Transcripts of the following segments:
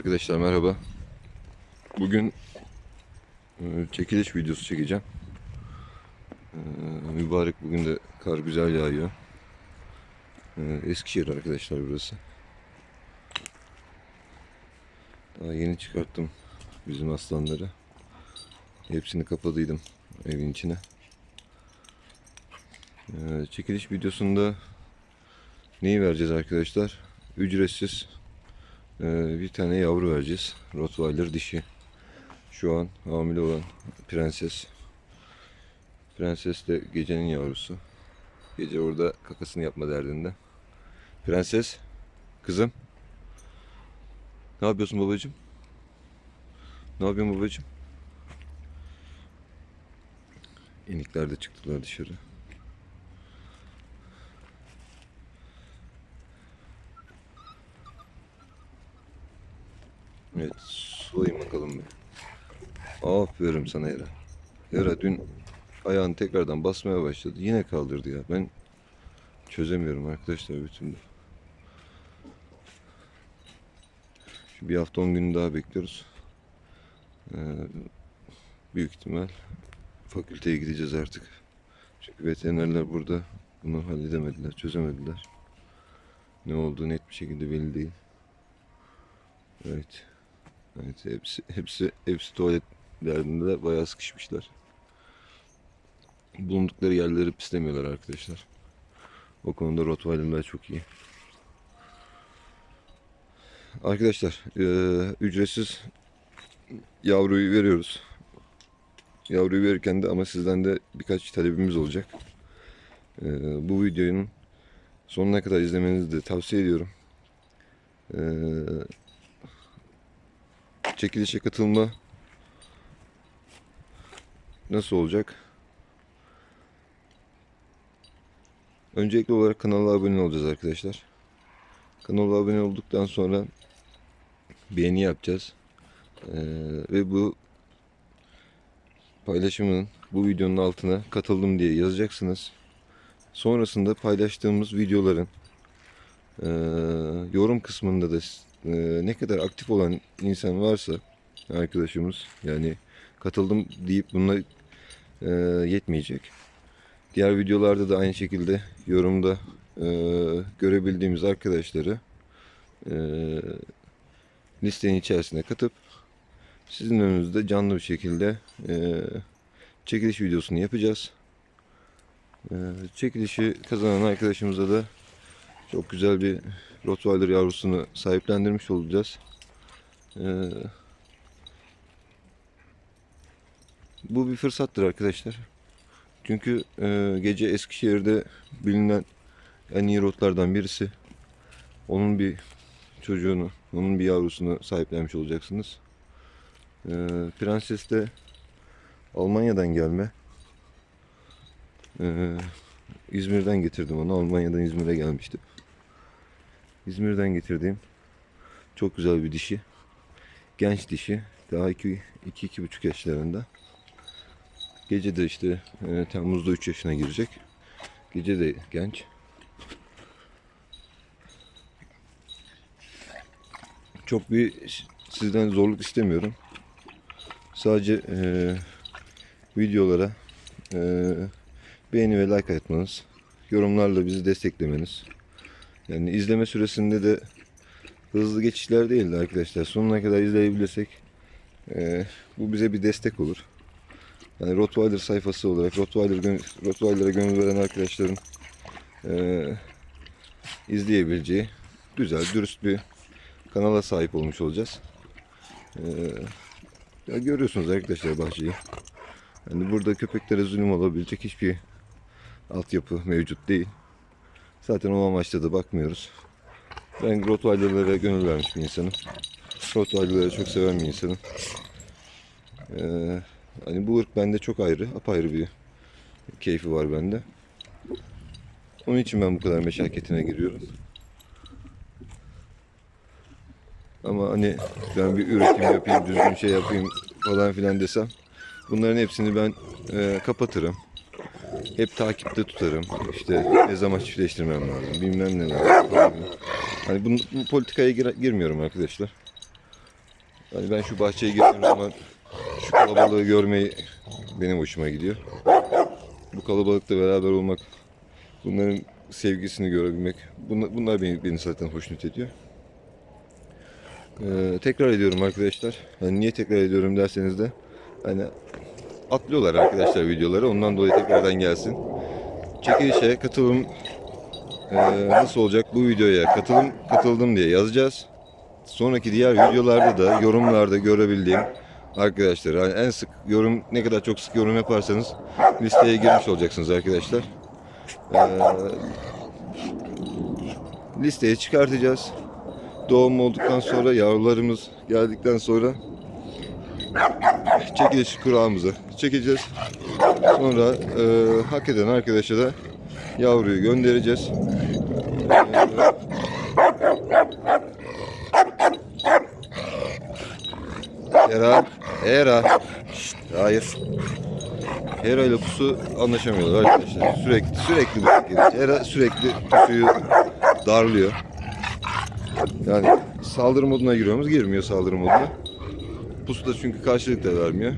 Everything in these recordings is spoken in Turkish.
Arkadaşlar merhaba. Bugün e, çekiliş videosu çekeceğim. E, Mübarek bugün de kar güzel yağıyor. E, Eskişehir arkadaşlar burası. Daha yeni çıkarttım bizim aslanları. Hepsini kapadıydım evin içine. Çekiliş videosunda neyi vereceğiz arkadaşlar? Ücretsiz ee, bir tane yavru vereceğiz. Rottweiler dişi. Şu an hamile olan prenses. Prenses de gecenin yavrusu. Gece orada kakasını yapma derdinde. Prenses, kızım. Ne yapıyorsun babacığım? Ne yapıyorsun babacığım? İnikler de çıktılar dışarı. Evet, sulayın bakalım bir. Aferin sana Hera. Hera dün ayağını tekrardan basmaya başladı. Yine kaldırdı ya. Ben çözemiyorum arkadaşlar bütün. Şu bir hafta on gün daha bekliyoruz. Ee, büyük ihtimal fakülteye gideceğiz artık. Çünkü veterinerler burada bunu halledemediler, çözemediler. Ne olduğu net bir şekilde belli değil. Evet. Evet hepsi hepsi hepsi tuvalet derdinde bayağı sıkışmışlar. Bulundukları yerleri pislemiyorlar arkadaşlar. O konuda Rottweiler'lar çok iyi. Arkadaşlar eee, ücretsiz yavruyu veriyoruz. Yavruyu verirken de ama sizden de birkaç talebimiz olacak. Eee, bu videonun sonuna kadar izlemenizi de tavsiye ediyorum. Eee çekilişe katılma nasıl olacak? Öncelikli olarak kanala abone olacağız arkadaşlar. Kanala abone olduktan sonra beğeni yapacağız. Ee, ve bu paylaşımın bu videonun altına katıldım diye yazacaksınız. Sonrasında paylaştığımız videoların ee, yorum kısmında da e, ne kadar aktif olan insan varsa arkadaşımız yani katıldım deyip bununla e, yetmeyecek. Diğer videolarda da aynı şekilde yorumda e, görebildiğimiz arkadaşları e, listenin içerisine katıp sizin önünüzde canlı bir şekilde e, çekiliş videosunu yapacağız. E, çekilişi kazanan arkadaşımıza da çok güzel bir Rottweiler yavrusunu sahiplendirmiş olacağız. Ee, bu bir fırsattır arkadaşlar. Çünkü e, gece Eskişehir'de bilinen en iyi rotlardan birisi. Onun bir çocuğunu, onun bir yavrusunu sahiplenmiş olacaksınız. Ee, Prenses de Almanya'dan gelme. Ee, İzmir'den getirdim onu. Almanya'dan İzmir'e gelmişti. İzmir'den getirdiğim çok güzel bir dişi. Genç dişi. Daha 2-2,5 yaşlarında. Gece de işte e, Temmuz'da 3 yaşına girecek. Gece de genç. Çok bir sizden zorluk istemiyorum. Sadece e, videolara e, beğeni ve like atmanız, yorumlarla bizi desteklemeniz. Yani izleme süresinde de hızlı geçişler değildi arkadaşlar. Sonuna kadar izleyebilirsek e, bu bize bir destek olur. Yani Rottweiler sayfası olarak Rottweiler Rottweiler'a gönül veren arkadaşların e, izleyebileceği güzel, dürüst bir kanala sahip olmuş olacağız. E, ya görüyorsunuz arkadaşlar bahçeyi. Yani burada köpeklere zulüm olabilecek hiçbir altyapı mevcut değil. Zaten o amaçla da bakmıyoruz. Ben Rottweiler'lara gönül vermiş bir insanım. Rottweiler'ları çok seven bir insanım. Ee, hani bu ırk bende çok ayrı, apayrı bir keyfi var bende. Onun için ben bu kadar meşakkatine giriyorum. Ama hani ben bir üretim yapayım, düzgün şey yapayım falan filan desem bunların hepsini ben e, kapatırım. Hep takipte tutarım. İşte ne zaman çiftleştirmem lazım. Bilmem ne lazım. Hani bu, bu politikaya gir- girmiyorum arkadaşlar. Yani ben şu bahçeye girdiğim zaman şu kalabalığı görmeyi benim hoşuma gidiyor. Bu kalabalıkla beraber olmak, bunların sevgisini görebilmek, bunlar, bunlar beni, beni zaten hoşnut ediyor. Ee, tekrar ediyorum arkadaşlar. Yani niye tekrar ediyorum derseniz de hani atlıyorlar arkadaşlar videoları. Ondan dolayı tekrardan gelsin. Çekilişe katılım ee, nasıl olacak bu videoya katılım katıldım diye yazacağız. Sonraki diğer videolarda da yorumlarda görebildiğim arkadaşlar yani en sık yorum ne kadar çok sık yorum yaparsanız listeye girmiş olacaksınız arkadaşlar. Ee, listeye çıkartacağız. Doğum olduktan sonra yavrularımız geldikten sonra çekiliş kurağımızı çekeceğiz. Sonra e, hak eden arkadaşa da yavruyu göndereceğiz. Hera, Hera. Şşt, hayır. Hera ile pusu anlaşamıyorlar arkadaşlar. Sürekli sürekli bu şekilde. Hera sürekli pusuyu darlıyor. Yani saldırı moduna giriyoruz, girmiyor saldırı moduna. Pusu da çünkü karşılık da vermiyor.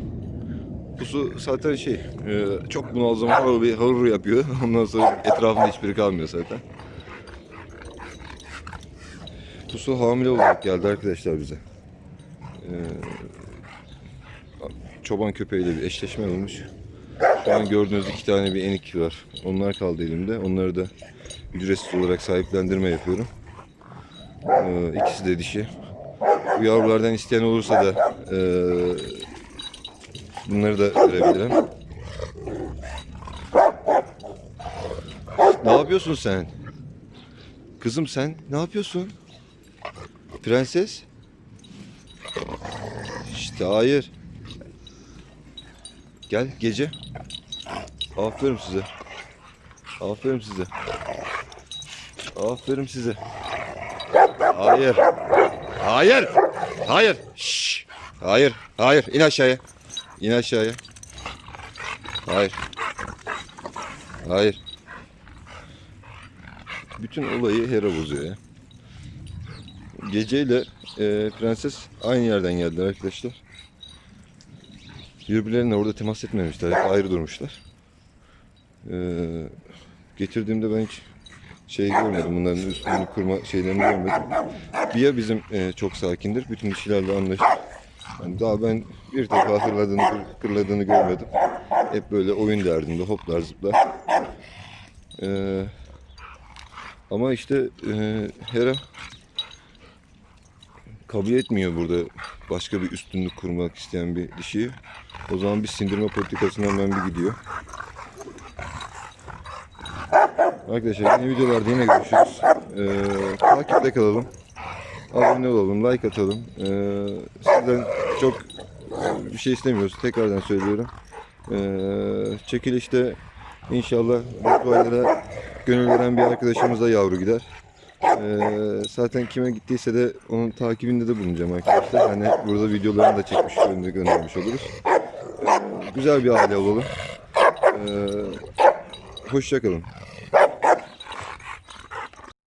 Pusu zaten şey, e, çok bunaldığı zaman harur, bir harur yapıyor. Ondan sonra etrafında hiçbiri kalmıyor zaten. Pusu hamile olarak geldi arkadaşlar bize. E, çoban köpeğiyle bir eşleşme olmuş. Şu an gördüğünüz iki tane bir enik var. Onlar kaldı elimde. Onları da ücretsiz olarak sahiplendirme yapıyorum. E, ikisi de dişi. Bu yavrulardan isteyen olursa da e, Bunları da verebilirim. Ne yapıyorsun sen? Kızım sen ne yapıyorsun? Prenses? İşte hayır. Gel gece. Aferin size. Aferin size. Aferin size. Hayır. Hayır. Hayır. Şşş. Hayır. Hayır. İn aşağıya. İn aşağıya. Hayır. Hayır. Bütün olayı Hera bozuyor ya. Geceyle e, prenses aynı yerden geldiler arkadaşlar. Birbirlerine orada temas etmemişler. Hep ayrı durmuşlar. E, getirdiğimde ben hiç şey görmedim. Bunların üstünü kurma şeylerini görmedim. Bia bizim e, çok sakindir. Bütün dişilerle anlaşır. Yani daha ben bir defa hırladığını, kır- kırladığını görmedim. Hep böyle oyun derdinde hoplar zıplar. Ee, ama işte e, Hera kabul etmiyor burada başka bir üstünlük kurmak isteyen bir dişiyi. O zaman bir sindirme politikasından ben bir gidiyor. Arkadaşlar yeni videolarda yine görüşürüz. Ee, takipte kalalım. Abone olalım, like atalım. Ee, sizden çok bir şey istemiyoruz. Tekrardan söylüyorum. Ee, çekilişte inşallah bu olaylara gönül veren bir arkadaşımıza yavru gider. Ee, zaten kime gittiyse de onun takibinde de bulunacağım arkadaşlar. Hani burada videolarını da çekmiş, göndermiş oluruz. Ee, güzel bir aile olalım. Ee, hoşçakalın.